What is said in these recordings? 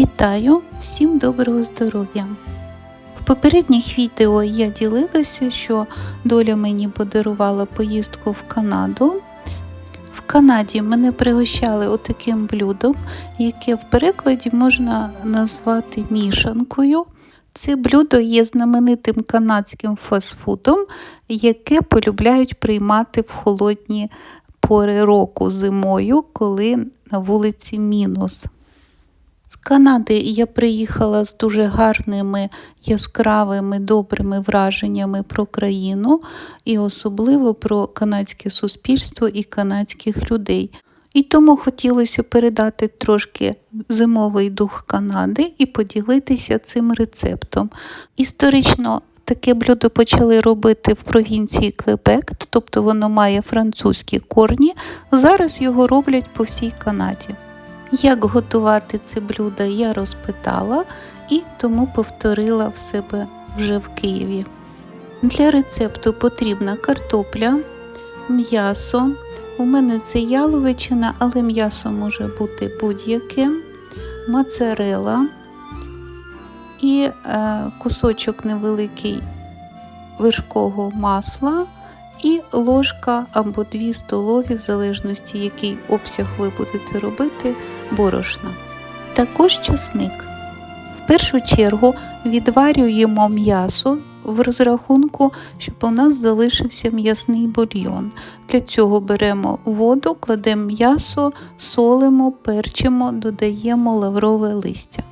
Вітаю! Всім доброго здоров'я! В попередніх відео я ділилася, що доля мені подарувала поїздку в Канаду. В Канаді мене пригощали отаким блюдом, яке в перекладі можна назвати мішанкою. Це блюдо є знаменитим канадським фастфудом, яке полюбляють приймати в холодні пори року зимою, коли на вулиці мінус. З Канади я приїхала з дуже гарними, яскравими, добрими враженнями про країну і особливо про канадське суспільство і канадських людей. І тому хотілося передати трошки зимовий дух Канади і поділитися цим рецептом. Історично таке блюдо почали робити в провінції Квебек, тобто воно має французькі корні. Зараз його роблять по всій Канаді. Як готувати це блюдо, я розпитала і тому повторила в себе вже в Києві. Для рецепту потрібна картопля, м'ясо. У мене це яловичина, але м'ясо може бути будь-яке, моцарела і е, кусочок невеликий вершкового масла і ложка або 2 столові, в залежності, який обсяг ви будете робити, борошна. Також часник. В першу чергу відварюємо м'ясо в розрахунку, щоб у нас залишився м'ясний бульйон. Для цього беремо воду, кладемо м'ясо, солимо, перчимо, додаємо лаврове листя.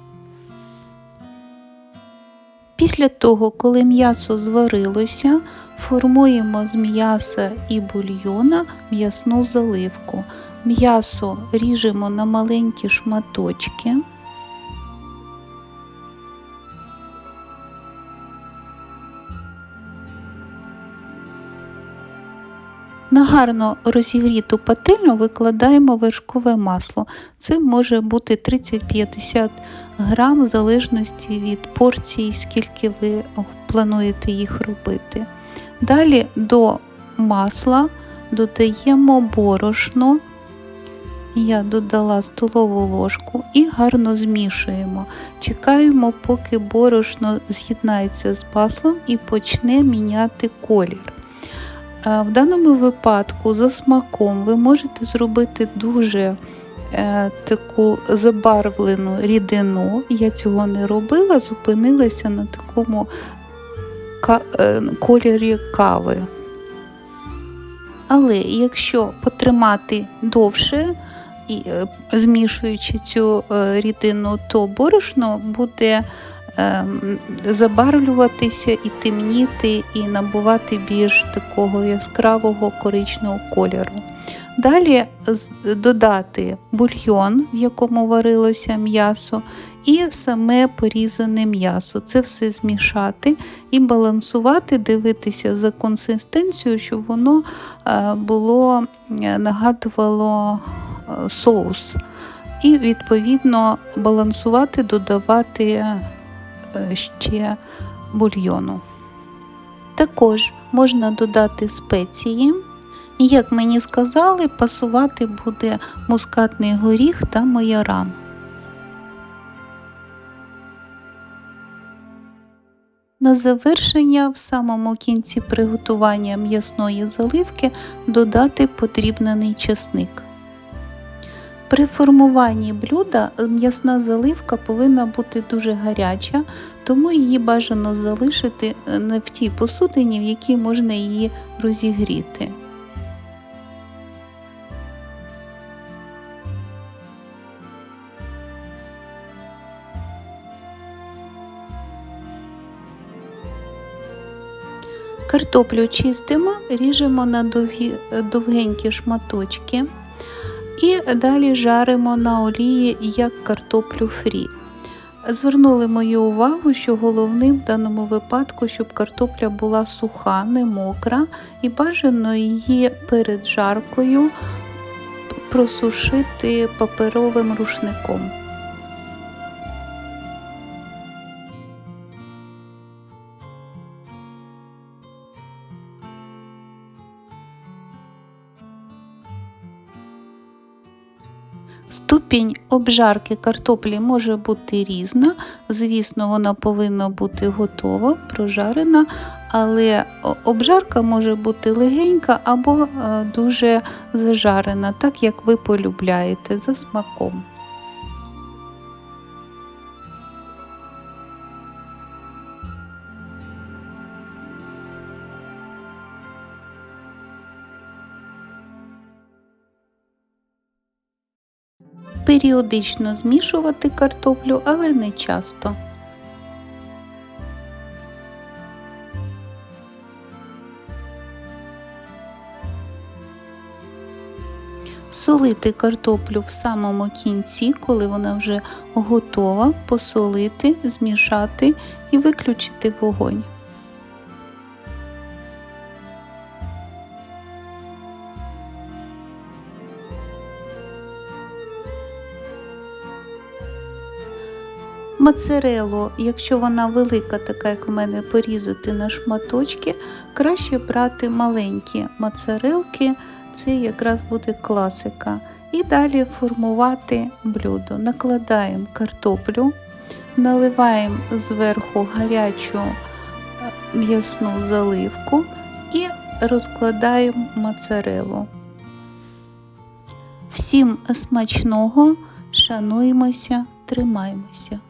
Після того, коли м'ясо зварилося, формуємо з м'яса і бульйона м'ясну заливку. М'ясо ріжемо на маленькі шматочки. На гарно розігріту пательню викладаємо вершкове масло. Це може бути 30-50 грам в залежності від порції, скільки ви плануєте їх робити. Далі до масла додаємо борошно. Я додала столову ложку і гарно змішуємо. Чекаємо, поки борошно з'єднається з маслом і почне міняти колір. В даному випадку, за смаком, ви можете зробити дуже е, таку забарвлену рідину. Я цього не робила, зупинилася на такому е, кольорі кави. Але якщо потримати довше, е, змішуючи цю рідину, то борошно буде забарвлюватися і темніти, і набувати більш такого яскравого коричного кольору. Далі додати бульйон, в якому варилося м'ясо, і саме порізане м'ясо. Це все змішати і балансувати, дивитися за консистенцією, щоб воно е, було е, нагадувало е, соус. І, відповідно, балансувати, додавати ще бульйону. Також можна додати спеції, і, як мені сказали, пасувати буде мускатний горіх та майоран. На завершення, в самому кінці приготування м'ясної заливки додати подрібнений чесник. При формуванні блюда м'ясна заливка повинна бути дуже гаряча, тому її бажано залишити е, в тій посудині, в якій можна її розігріти. Картоплю чистимо, ріжемо на довгі, довгенькі шматочки і далі жаримо на олії як картоплю фрі. Звернули мою увагу, що головним в даному випадку, щоб картопля була суха, не мокра, і бажано її перед жаркою просушити паперовим рушником. Ступінь обжарки картоплі може бути різна. Звісно, вона повинна бути готова, прожарена, але обжарка може бути легенька або е, дуже зажарена, так як ви полюбляєте за смаком. Періодично змішувати картоплю, але не часто. Солити картоплю в самому кінці, коли вона вже готова, посолити, змішати і виключити вогонь. Моцарелу, якщо вона велика, така як у мене, порізати на шматочки, краще брати маленькі моцарелки, це якраз буде класика. І далі формувати блюдо. Накладаємо картоплю, наливаємо зверху гарячу е, м'ясну заливку і розкладаємо моцарелу. Всім смачного, шануємося, тримаємося.